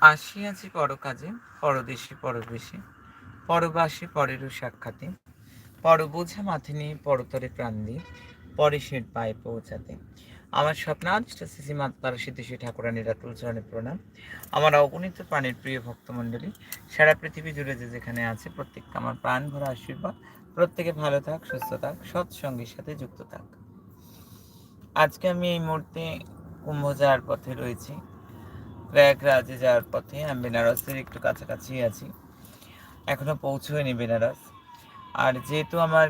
আসিয়াছি পরকাজে, পরদেশে, পরবেশে, পরবাসে পরেরও সাক্ষাতে। পর বোঝা মাথে নিয়ে পরতরে প্রাণ দিয়ে পরে সেট পায়ে পৌঁছাতে। আমার স্বপ্নাদিষ্ট সিসি মাতার সিদ্ধেশ্বরী ঠাকুরানীর রাতুল চরণে প্রণাম। আমার অগণিত প্রাণের প্রিয় ভক্তমণ্ডলী, সারা পৃথিবী জুড়ে যে যেখানে আছে, প্রত্যেককে আমার প্রাণ ভরা আশীর্বাদ। প্রত্যেকে ভালো থাক, সুস্থ থাক, সৎসঙ্গের সাথে যুক্ত থাক। আজকে আমি এই মুহূর্তে কুম্ভ যাওয়ার পথে রয়েছি। প্রয়াগরাজে যাওয়ার পথে আমি বেনারসের একটু কাছাকাছি আছি। এখনও পৌঁছয়নি বেনারস। আর যেহেতু আমার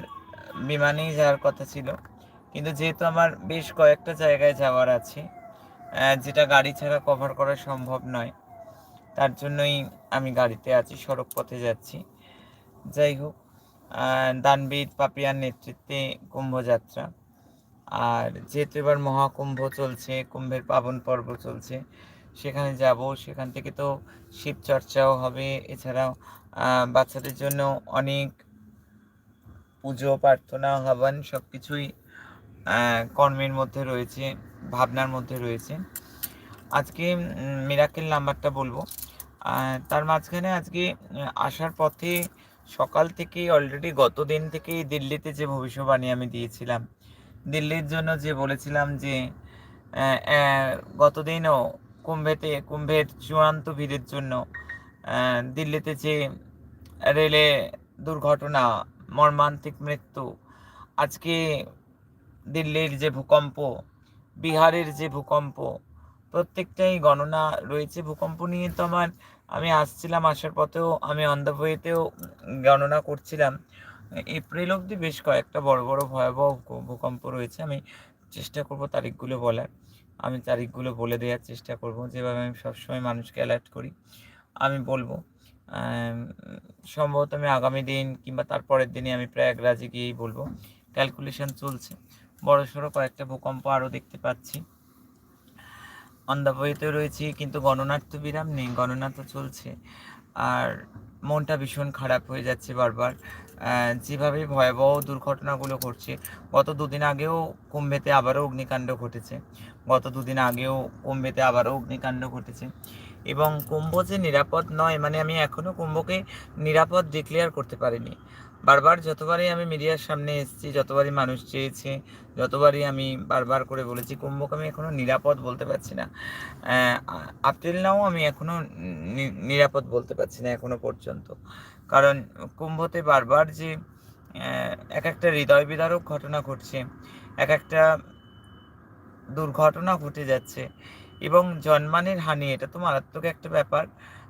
বিমানেই যাওয়ার কথা ছিল, কিন্তু যেহেতু আমার বেশ কয়েকটা জায়গায় যাওয়ার আছে যেটা গাড়ি ছাড়া কভার করা সম্ভব নয়, তার জন্যই আমি গাড়িতে আছি, সড়ক পথে যাচ্ছি। যাই হোক দানবিদ পাপিয়ার নেতৃত্বে কুম্ভযাত্রা। আর যেহেতু এবার মহাকুম্ভ চলছে, কুম্ভের পাবন পর্ব চলছে সেখানে যাব। সেখান থেকে তো শিব চর্চাও হবে। এছাড়াও বাচ্চাদের জন্য অনেক পুজো, প্রার্থনা হবান সব কিছুই কর্মের মধ্যে রয়েছে, ভাবনার মধ্যে রয়েছে। আজকে মিরাকেল নাম্বারটা বলব। তার মাঝখানে আজকে, আসার পথে সকাল থেকে অলরেডি গত দিন থেকেই দিল্লিতে যে ভবিষ্যবাণী আমি দিয়েছিলাম, দিল্লির জন্য যে বলেছিলাম যে গতদিনও কুম্ভেতে, কুম্ভের চূড়ান্ত ভিড়ের জন্য দিল্লিতে যে রেলে দুর্ঘটনা, মর্মান্তিক মৃত্যু, আজকে দিল্লির যে ভূকম্প, বিহারের যে ভূকম্প, প্রত্যেকটাই গণনা রয়েছে। ভূকম্প নিয়ে তো আমার, আমি আসছিলাম আসার পথেও, আমি অন গণনা করছিলাম। এপ্রিল অবধি বেশ কয়েকটা বড় বড় ভয়াবহ ভূকম্প রয়েছে। আমি চেষ্টা করব তারিখগুলো বলার। আমি তারিখগুলো বলে দেওয়ার চেষ্টা করব, যেভাবে আমি সবসময় মানুষকে অ্যালার্ট করি। আমি বলব সম্ভবত আমি আগামী দিন কিংবা তারপরের দিনে আমি প্রয়াগরাজে গিয়েই বলব ক্যালকুলেশন চলছে। বড় সড়ো কয়েকটা ভূকম্প আরও দেখতে পাচ্ছি। অন দ্য রয়েছি, কিন্তু গণনার তো বিরাম নেই, গণনা তো চলছে। আর মনটা ভীষণ খারাপ হয়ে যাচ্ছে বারবার। যেভাবে ভয়াবহ দুর্ঘটনাগুলো ঘটছে, গত দুদিন আগেও কুম্ভেতে আবারও অগ্নিকাণ্ড ঘটেছে। গত দুদিন আগেও কুম্ভেতে আবারও অগ্নিকাণ্ড ঘটেছে। এবং কুম্ভ যে নিরাপদ নয় মানে আমি এখনও কুম্ভকে নিরাপদ ডিক্লেয়ার করতে পারিনি। বারবার যতবারই আমি মিডিয়ার সামনে এসেছি, যতবারই মানুষ চেয়েছে, যতবারই আমি বারবার করে বলেছি, কুম্ভকে আমি এখনও নিরাপদ বলতে পারছি না। আপটিল নাও আমি এখনও নি- নিরাপদ বলতে পারছি না এখনও পর্যন্ত। কারণ কুম্ভতে বারবার যে এক একটা হৃদয় বিদারক ঘটনা ঘটছে, এক একটা দুর্ঘটনা ঘটে যাচ্ছে, এবং জন্মানের হানি, এটা তো মারাত্মক একটা ব্যাপার।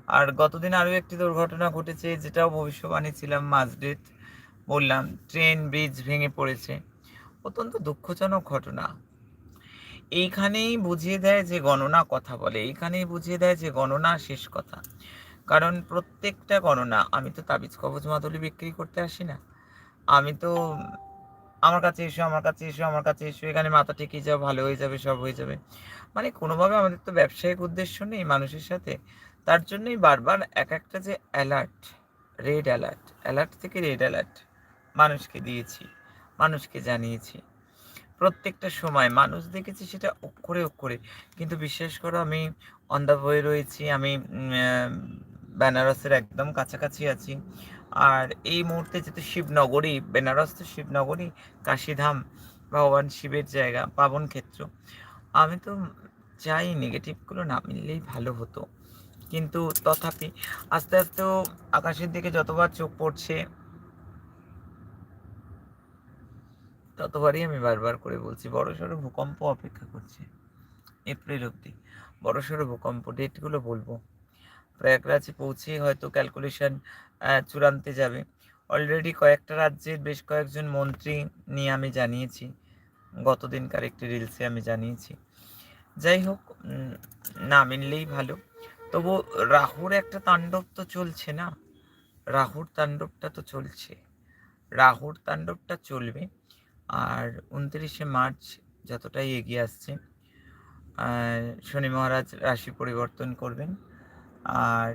আর গতদিন আরও একটি দুর্ঘটনা ঘটেছে, যেটাও ভবিষ্যবাণী ছিলাম মাঝডেট বললাম, ট্রেন, ব্রিজ ভেঙে পড়েছে। অত্যন্ত দুঃখজনক ঘটনা। এইখানেই বুঝিয়ে দেয় যে গণনা কথা বলে। এইখানেই বুঝিয়ে দেয় যে গণনা শেষ কথা। কারণ প্রত্যেকটা গণনা আমি তো তাবিজ কবজ মাদুলি বিক্রি করতে আসি না। আমি তো আমার কাছে এসো, আমার কাছে এসো, আমার কাছে এসো, এখানে মাথা ঠেকিয়ে যাও, ভালো হয়ে যাবে, সব হয়ে যাবে। মানে কোনোভাবে আমাদের তো ব্যবসায়িক উদ্দেশ্য নেই মানুষের সাথে। তার জন্যই বারবার এক একটা যে অ্যালার্ট, রেড অ্যালার্ট অ্যালার্ট থেকে রেড অ্যালার্ট। মানুষকে দিয়েছি, মানুষকে জানিয়েছি। প্রত্যেকটা সময় মানুষ দেখেছি সেটা অক্ষরে অক্ষরে কিন্তু বিশ্বাস করো, আমি অন দ্য ওয়ে রয়েছি, আমি বেনারসের একদম কাছাকাছি আছি। আর এই মুহূর্তে যেহেতু শিবনগরী, বেনারস তো শিবনগরী, কাশীধাম, ভগবান শিবের জায়গা, পাবন ক্ষেত্র, আমি তো চাই নেগেটিভগুলো না মিললেই ভালো হতো। কিন্তু তথাপি আস্তে আস্তেও আকাশের দিকে যতবার চোখ পড়ছে ততবারই আমি বারবার করে বলছি, বড় সড়ো ভূকম্প অপেক্ষা করছে। এপ্রিল অবধি বড় সড়ো ভূকম্প ডেটগুলো বলব। প্রয়াগরাজে পৌঁছে হয়তো ক্যালকুলেশন চূড়ান্তে যাবে। অলরেডি কয়েকটা রাজ্যের বেশ কয়েকজন মন্ত্রী নিয়ে আমি জানিয়েছি। গতদিনকার একটি রিলসে আমি জানিয়েছি। যাই হোক না মিললেই ভালো। তবু রাহুর একটা তাণ্ডব তো চলছে না? রাহুর তাণ্ডবটা তো চলছে। রাহুর তাণ্ডবটা চলবে। আর উনত্রিশে মার্চ যতটাই এগিয়ে আসছে শনি মহারাজ রাশি পরিবর্তন করবেন। আর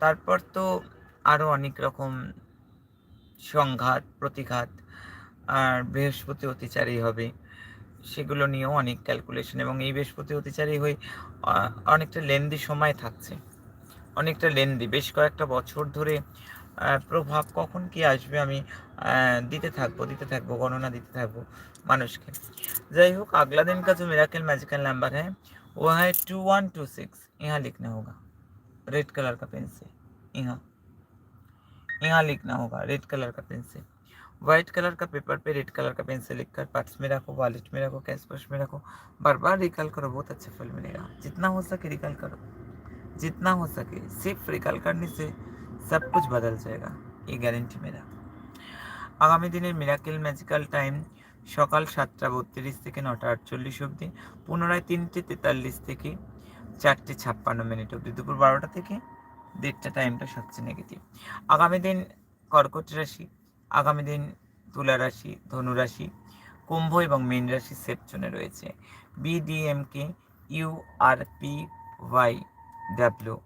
তারপর তো আরও অনেক রকম সংঘাত, প্রতিঘাত, আর বৃহস্পতি অতিচারী হবে, সেগুলো নিয়েও অনেক ক্যালকুলেশন এবং এই বৃহস্পতি অতিচারী হয়ে অনেকটা লেন্দি সময় থাকছে। অনেকটা লেন্দি বেশ কয়েকটা বছর ধরে প্রভাব কখন কি আসবে আমি আহ, দিতে থাকবো দিতে থাকবো গণনা দিতে থাকবো মানুষকে যাই হোক अगला दिन का जो मिराकल मैजिकल नंबर है वो है टू वन टू सिक्स यहाँ लिखना होगा रेड कलर का पेन से यहाँ यहाँ लिखना होगा रेड कलर का पेन से व्हाइट कलर का पेपर पे रेड कलर का पेन से लिखकर पर्स में रखो वॉलेट में रखो कैश पर्स में रखो बार बार रिकॉल करो बहुत अच्छा फल मिलेगा जितना हो सके रिकॉल करो जितना हो सके सिर्फ रिकॉल करने से सब कुछ बदल जाएगा ये গ্যারেন্টি মেরা আগামী দিনের মিরাকেল ম্যাজিক্যাল টাইম সকাল সাতটা বত্রিশ থেকে নটা আটচল্লিশ অবধি পুনরায় তিনটে তেতাল্লিশ থেকে চারটে ছাপ্পান্ন মিনিট অবধি দুপুর বারোটা থেকে দেড়টা টাইমটা সবচেয়ে নেগেটিভ আগামী দিন কর্কট রাশি আগামী দিন তুলা রাশি ধনু রাশি কুম্ভ এবং মীন রাশি সেফ জোনে রয়েছে বিডিএমকে U R P Y W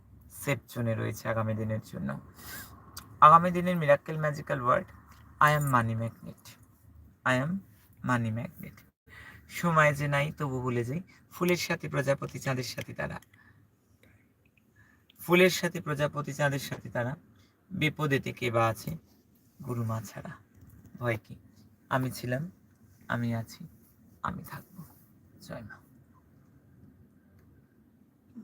safe জোনে রয়েছে আগামী দিনের জন্য। আগামী দিনের miracle magical word I am money magnet. I am money magnet. সময় যে নাই, তবু ভুলে যাই। ফুলের সাথে প্রজাপতি, চাঁদের সাথে তারা। ফুলের সাথে প্রজাপতি, চাঁদের সাথে তারা। বিপদেতে কে বা আছে? গুরুমা ছাড়া। ভয় কি? আমি ছিলাম, আমি আছি, আমি থাকব। জয় মা।